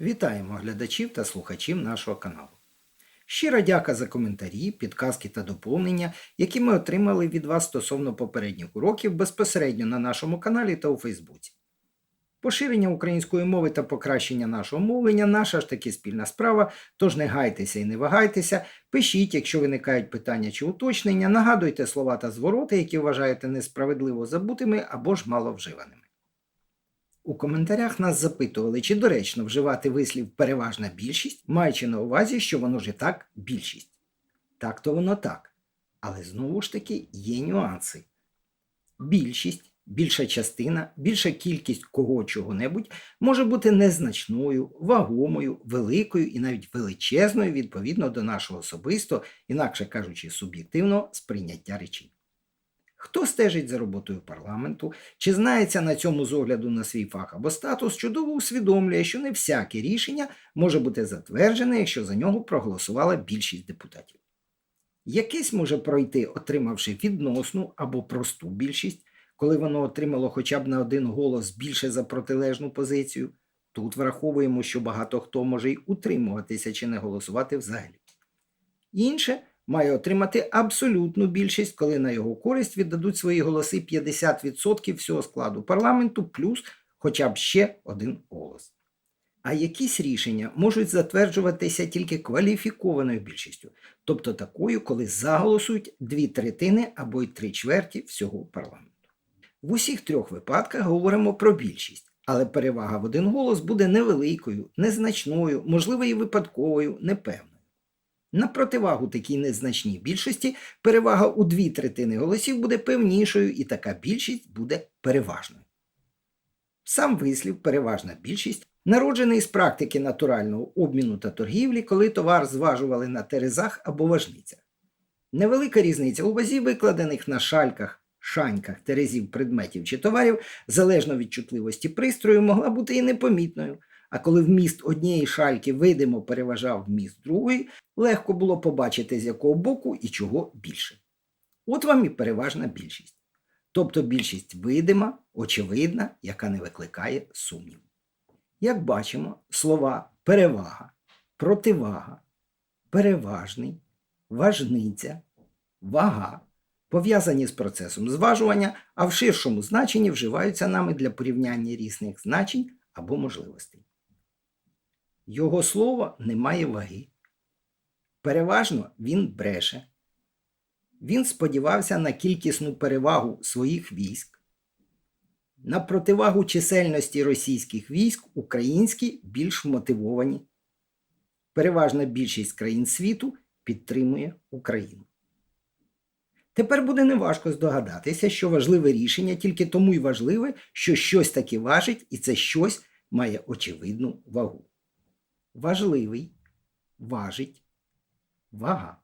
Вітаємо глядачів та слухачів нашого каналу. Щира дяка за коментарі, підказки та доповнення, які ми отримали від вас стосовно попередніх уроків безпосередньо на нашому каналі та у Фейсбуці. Поширення української мови та покращення нашого мовлення наша ж таки спільна справа, тож не гайтеся і не вагайтеся, пишіть, якщо виникають питання чи уточнення, нагадуйте слова та звороти, які вважаєте несправедливо забутими або ж маловживаними. У коментарях нас запитували, чи доречно вживати вислів переважна більшість, маючи на увазі, що воно ж і так більшість. Так то воно так. Але знову ж таки є нюанси. Більшість, більша частина, більша кількість кого чого-небудь може бути незначною, вагомою, великою і навіть величезною відповідно до нашого особисто, інакше кажучи, суб'єктивного сприйняття речей. Хто стежить за роботою парламенту, чи знається на цьому з огляду на свій фах або статус, чудово усвідомлює, що не всяке рішення може бути затверджене, якщо за нього проголосувала більшість депутатів. Якесь може пройти, отримавши відносну або просту більшість, коли воно отримало хоча б на один голос більше за протилежну позицію. Тут враховуємо, що багато хто може й утримуватися чи не голосувати взагалі. Інше має отримати абсолютну більшість, коли на його користь віддадуть свої голоси 50% всього складу парламенту, плюс хоча б ще один голос. А якісь рішення можуть затверджуватися тільки кваліфікованою більшістю, тобто такою, коли заголосують дві третини або й три чверті всього парламенту. В усіх трьох випадках говоримо про більшість, але перевага в один голос буде невеликою, незначною, можливо, і випадковою, непевною. На противагу такій незначній більшості перевага у дві третини голосів буде певнішою, і така більшість буде переважною. Сам вислів переважна більшість народжений з практики натурального обміну та торгівлі, коли товар зважували на терезах або важницях. Невелика різниця у вазі викладених на шальках, шаньках, терезів предметів чи товарів, залежно від чутливості пристрою, могла бути і непомітною. А коли вміст однієї шальки видимо переважав вміст другої, легко було побачити, з якого боку і чого більше. От вам і переважна більшість. Тобто більшість видима, очевидна, яка не викликає сумніву. Як бачимо, слова перевага, противага, переважний, важниця, вага пов'язані з процесом зважування, а в ширшому значенні вживаються нами для порівняння різних значень або можливостей. Його слово не має ваги. Переважно він бреше. Він сподівався на кількісну перевагу своїх військ. На противагу чисельності російських військ українські більш мотивовані. Переважна більшість країн світу підтримує Україну. Тепер буде неважко здогадатися, що важливе рішення тільки тому й важливе, що щось таке важить, і це щось має очевидну вагу. Важливий, важить, вага.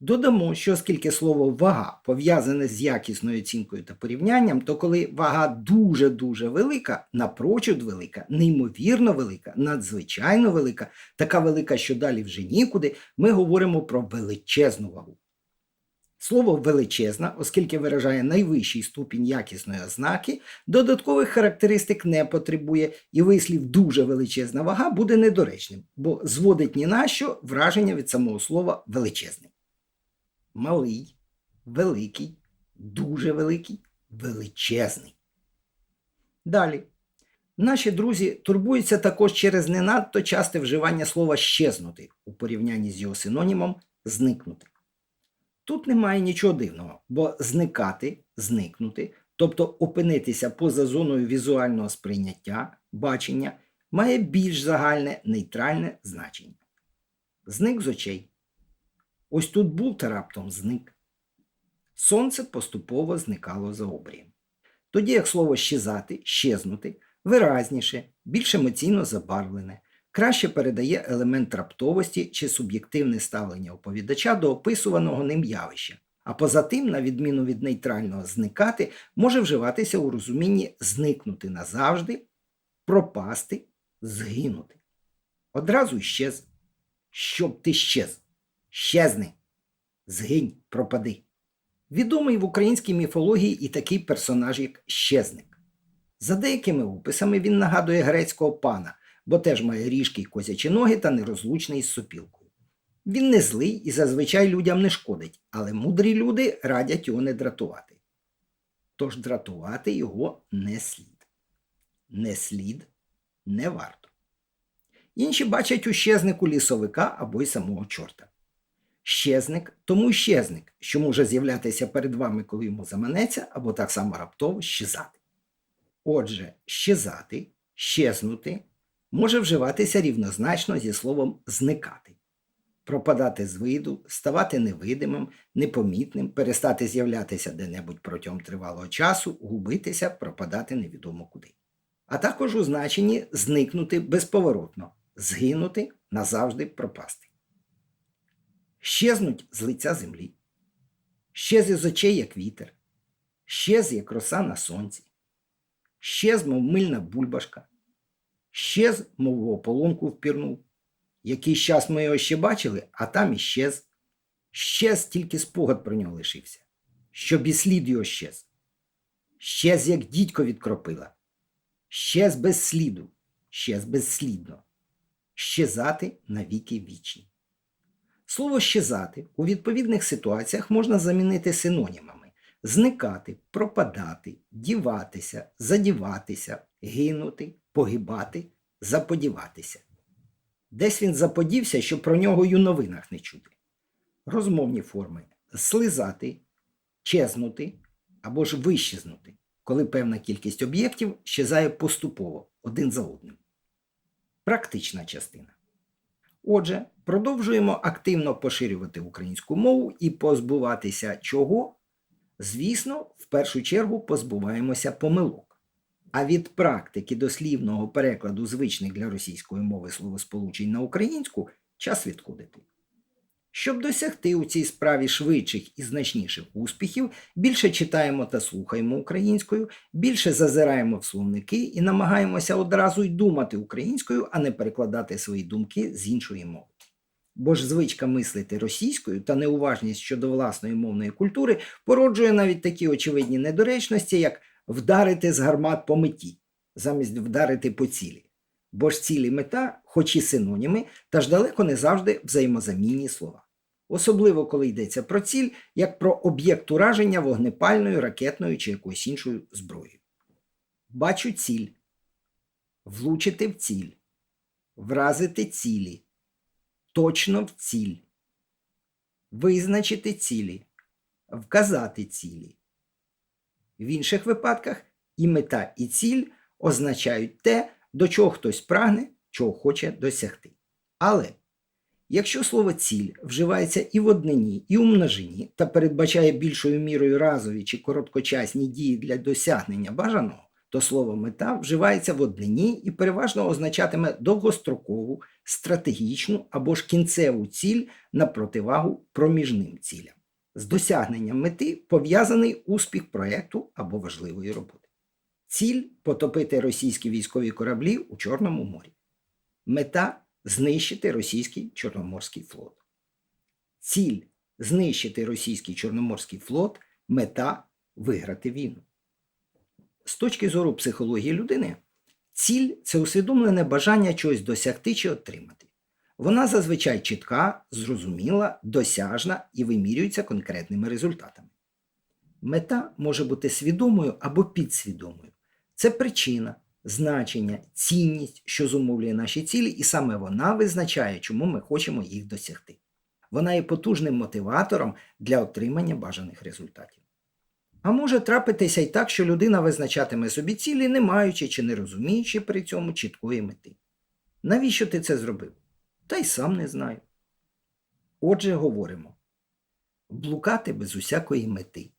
Додамо, що оскільки слово вага пов'язане з якісною оцінкою та порівнянням, то коли вага дуже-дуже велика, напрочуд велика, неймовірно велика, надзвичайно велика, така велика, що далі вже нікуди, ми говоримо про величезну вагу. Слово величезна, оскільки виражає найвищий ступінь якісної ознаки, додаткових характеристик не потребує, і вислів дуже величезна вага буде недоречним, бо зводить ні на що враження від самого слова величезний. Малий, великий, дуже великий, величезний. Далі. Наші друзі турбуються також через не надто часте вживання слова щезнути у порівнянні з його синонімом зникнути. Тут немає нічого дивного, бо зникати, зникнути, тобто опинитися поза зоною візуального сприйняття, бачення, має більш загальне нейтральне значення. Зник з очей. Ось тут був та раптом зник. Сонце поступово зникало за обрієм. Тоді як слово щезати, щезнути виразніше, більш емоційно забарвлене, краще передає елемент раптовості чи суб'єктивне ставлення оповідача до описуваного ним явища, а поза тим, на відміну від нейтрального зникати, може вживатися у розумінні зникнути назавжди, пропасти, згинути. Одразу щез. Щоб ти щез. Щезни. Згинь, пропади. Відомий в українській міфології і такий персонаж, як щезник. За деякими описами він нагадує грецького пана, бо теж має ріжки й козячі ноги та нерозлучний із сопілкою. Він не злий і зазвичай людям не шкодить, але мудрі люди радять його не дратувати. Тож дратувати його не слід. Не слід, не варто. Інші бачать у щезнику лісовика або й самого чорта. Щезник тому щезник, що може з'являтися перед вами, коли йому заманеться, або так само раптово щезати. Отже, щезати, щезнути може вживатися рівнозначно зі словом зникати, пропадати з виду, ставати невидимим, непомітним, перестати з'являтися де-небудь протягом тривалого часу, губитися, пропадати невідомо куди. А також у значенні зникнути безповоротно, згинути, назавжди пропасти. Щезнуть з лиця землі, щез із очей, як вітер, щез, як роса на сонці, щез, мов мильна бульбашка, щез, мов в ополонку впірнув. Якийсь час ми його ще бачили, а там і щез. Щез тільки спогад про нього лишився, щоб і слід його щез. Щез, як дідько відкропила, щез без сліду, щез безслідно, щезати навіки вічні. Слово щезати у відповідних ситуаціях можна замінити синонімами зникати, пропадати, діватися, задіватися, гинути, погибати, заподіватися. Десь він заподівся, що про нього й у новинах не чути. Розмовні форми слизати, чезнути або ж вищезнути, коли певна кількість об'єктів щезає поступово один за одним. Практична частина. Отже, продовжуємо активно поширювати українську мову і позбуватися чого? Звісно, в першу чергу позбуваємося помилок. А від практики дослівного перекладу звичних для російської мови словосполучень на українську час відходити. Щоб досягти у цій справі швидших і значніших успіхів, більше читаємо та слухаємо українською, більше зазираємо в словники і намагаємося одразу й думати українською, а не перекладати свої думки з іншої мови. Бо ж звичка мислити російською та неуважність щодо власної мовної культури породжує навіть такі очевидні недоречності, як вдарити з гармат по меті, замість вдарити по цілі. Бо ж цілі мета, хоч і синоніми, та ж далеко не завжди взаємозамінні слова. Особливо, коли йдеться про ціль, як про об'єкт ураження вогнепальною, ракетною чи якоюсь іншою зброєю. Бачу ціль. Влучити в ціль. Вразити цілі. Точно в ціль. Визначити цілі. Вказати цілі. В інших випадках і мета, і ціль означають те, до чого хтось прагне, чого хоче досягти. Але якщо слово ціль вживається і в однині, і у множині та передбачає більшою мірою разові чи короткочасні дії для досягнення бажаного, то слово мета вживається в однині і переважно означатиме довгострокову, стратегічну або ж кінцеву ціль на противагу проміжним цілям. З досягненням мети пов'язаний успіх проєкту або важливої роботи. Ціль потопити російські військові кораблі у Чорному морі. Мета знищити російський Чорноморський флот. Ціль знищити російський Чорноморський флот, мета виграти війну. З точки зору психології людини, ціль це усвідомлене бажання чогось досягти чи отримати. Вона зазвичай чітка, зрозуміла, досяжна і вимірюється конкретними результатами. Мета може бути свідомою або підсвідомою. Це причина, значення, цінність, що зумовлює наші цілі, і саме вона визначає, чому ми хочемо їх досягти. Вона є потужним мотиватором для отримання бажаних результатів. А може трапитися й так, що людина визначатиме собі цілі, не маючи чи не розуміючи при цьому чіткої мети. Навіщо ти це зробив? Та й сам не знаю. Отже, говоримо. Блукати без усякої мети,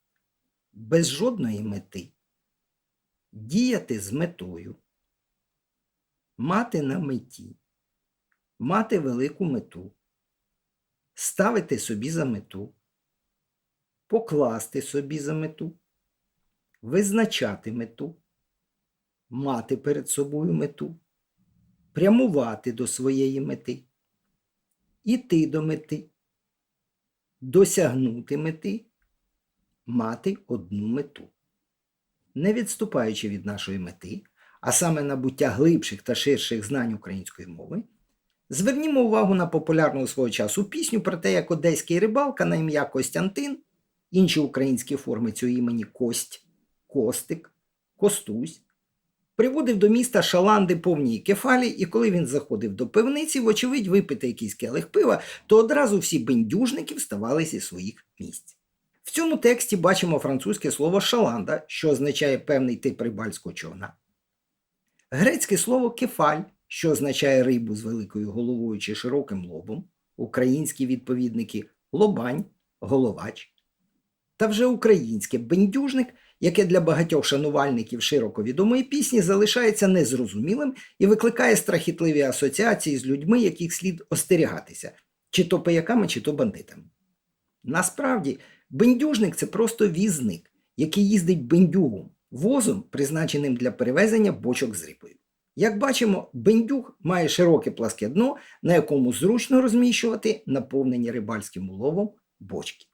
без жодної мети, діяти з метою, мати на меті, мати велику мету, ставити собі за мету, покласти собі за мету, визначати мету, мати перед собою мету, прямувати до своєї мети, іти до мети, досягнути мети, мати одну мету. Не відступаючи від нашої мети, а саме набуття глибших та ширших знань української мови, звернімо увагу на популярну свого часу пісню про те, як одеський рибалка на ім'я Костянтин, інші українські форми цього імені Кость, Костик, Костусь, приводив до міста шаланди повній кефалі, і коли він заходив до пивниці, вочевидь, випити якийсь келих пива, то одразу всі бендюжники вставали зі своїх місць. В цьому тексті бачимо французьке слово шаланда, що означає певний тип рибальського човна. Грецьке слово кефаль, що означає рибу з великою головою чи широким лобом, українські відповідники лобань, головач. Та вже українське бендюжник, яке для багатьох шанувальників широко відомої пісні залишається незрозумілим і викликає страхітливі асоціації з людьми, яких слід остерігатися, чи то пияками, чи то бандитами. Насправді, бендюжник це просто візник, який їздить бендюгом, возом, призначеним для перевезення бочок з рибою. Як бачимо, бендюг має широке пласке дно, на якому зручно розміщувати наповнені рибальським уловом бочки.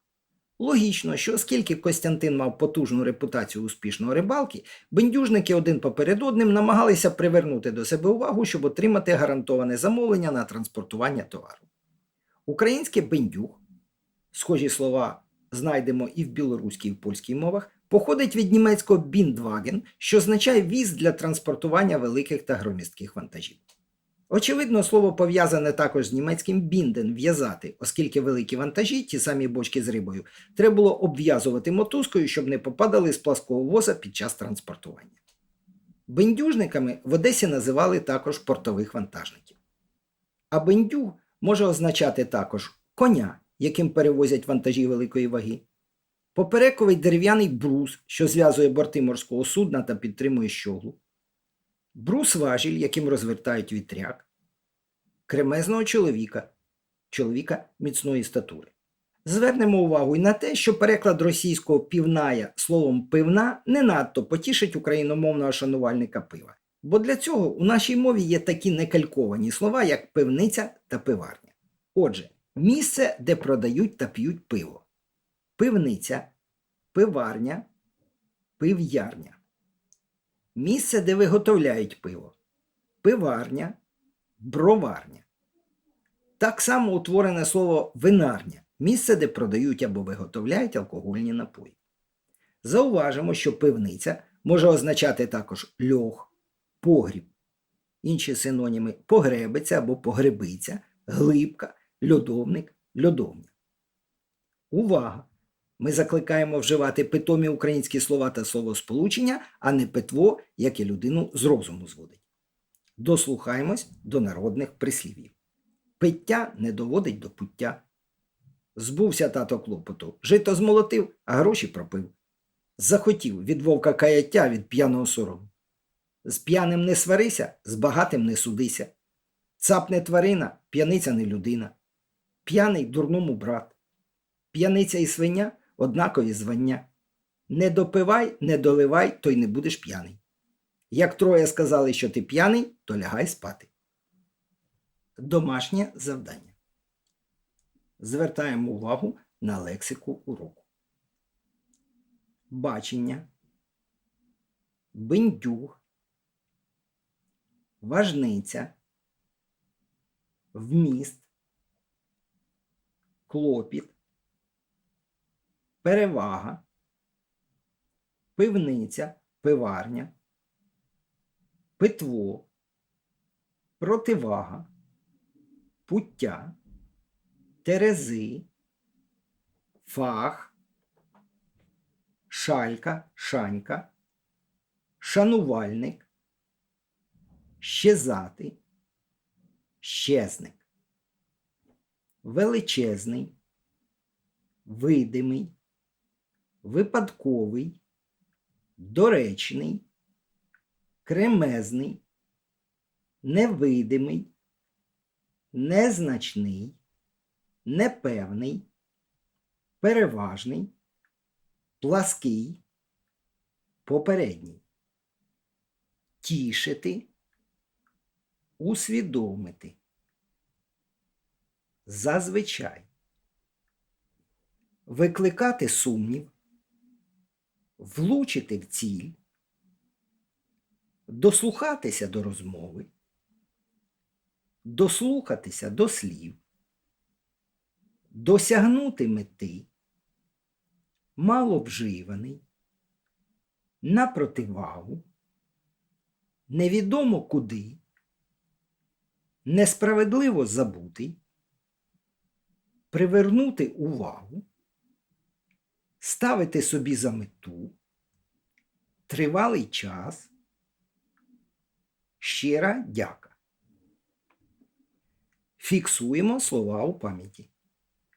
Логічно, що оскільки Костянтин мав потужну репутацію успішного рибалки, бендюжники один поперед одним намагалися привернути до себе увагу, щоб отримати гарантоване замовлення на транспортування товару. Українське бендюг, схожі слова знайдемо і в білоруській, і в польській мовах, походить від німецького біндваген, що означає віз для транспортування великих та громістких вантажів. Очевидно, слово пов'язане також з німецьким бінден в'язати, оскільки великі вантажі, ті самі бочки з рибою, треба було обв'язувати мотузкою, щоб не попадали з плаского воза під час транспортування. Бендюжниками в Одесі називали також портових вантажників. А бендюг може означати також коня, яким перевозять вантажі великої ваги, поперековий дерев'яний брус, що зв'язує борти морського судна та підтримує щоглу, брус важіль, яким розвертають вітряк, кремезного чоловіка, чоловіка міцної статури. Звернемо увагу і на те, що переклад російського півная словом пивна не надто потішить україномовного шанувальника пива. Бо для цього у нашій мові є такі некальковані слова, як пивниця та пиварня. Отже, місце, де продають та п'ють пиво. Пивниця, пиварня, пив'ярня. Місце, де виготовляють пиво. Пиварня, броварня. Так само утворене слово винарня місце, де продають або виготовляють алкогольні напої. Зауважимо, що пивниця може означати також льох, погріб, інші синоніми погребиця або погребиця, глибка, льодовник, льодовня. Увага! Ми закликаємо вживати питомі українські слова та словосполучення, а не питво, яке людину з розуму зводить. Дослухаємось до народних прислів'їв. Пиття не доводить до пуття. Збувся тато клопоту, жито змолотив, а гроші пропив. Захотів від вовка каяття від п'яного сорому. З п'яним не сварися, з багатим не судися. Цапне тварина, п'яниця не людина. П'яний дурному брат. П'яниця і свиня однакові звання. Не допивай, не доливай, то й не будеш п'яний. Як троє сказали, що ти п'яний, то лягай спати. Домашнє завдання. Звертаємо увагу на лексику уроку. Бачення, бендюг, важниця, вміст, клопіт, перевага, пивниця, пиварня, питво, противага, пуття, терези, фах, шалька, шанька, шанувальник, щезати, щезник, величезний, видимий, випадковий, доречний, кремезний, невидимий, незначний, непевний, переважний, плаский, попередній. Тішити, усвідомити. Зазвичай. Викликати сумнів, влучити в ціль, дослухатися до розмови, дослухатися до слів, досягнути мети, маловживаний, на противагу, невідомо куди, несправедливо забутий, привернути увагу, ставити собі за мету, тривалий час, щира дяка. Фіксуємо слова у пам'яті.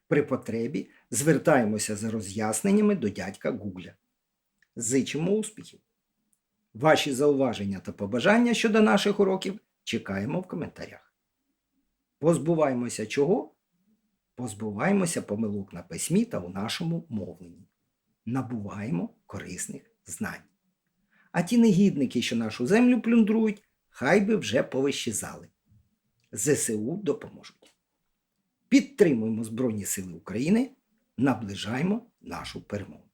При потребі звертаємося за роз'ясненнями до дядька Гугля. Зичимо успіхів! Ваші зауваження та побажання щодо наших уроків чекаємо в коментарях. Позбуваємося чого? Позбуваємося помилок на письмі та у нашому мовленні. Набуваємо корисних знань. А ті негідники, що нашу землю плюндрують, хай би вже повищезали. ЗСУ допоможуть. Підтримуємо Збройні Сили України, наближаємо нашу перемогу.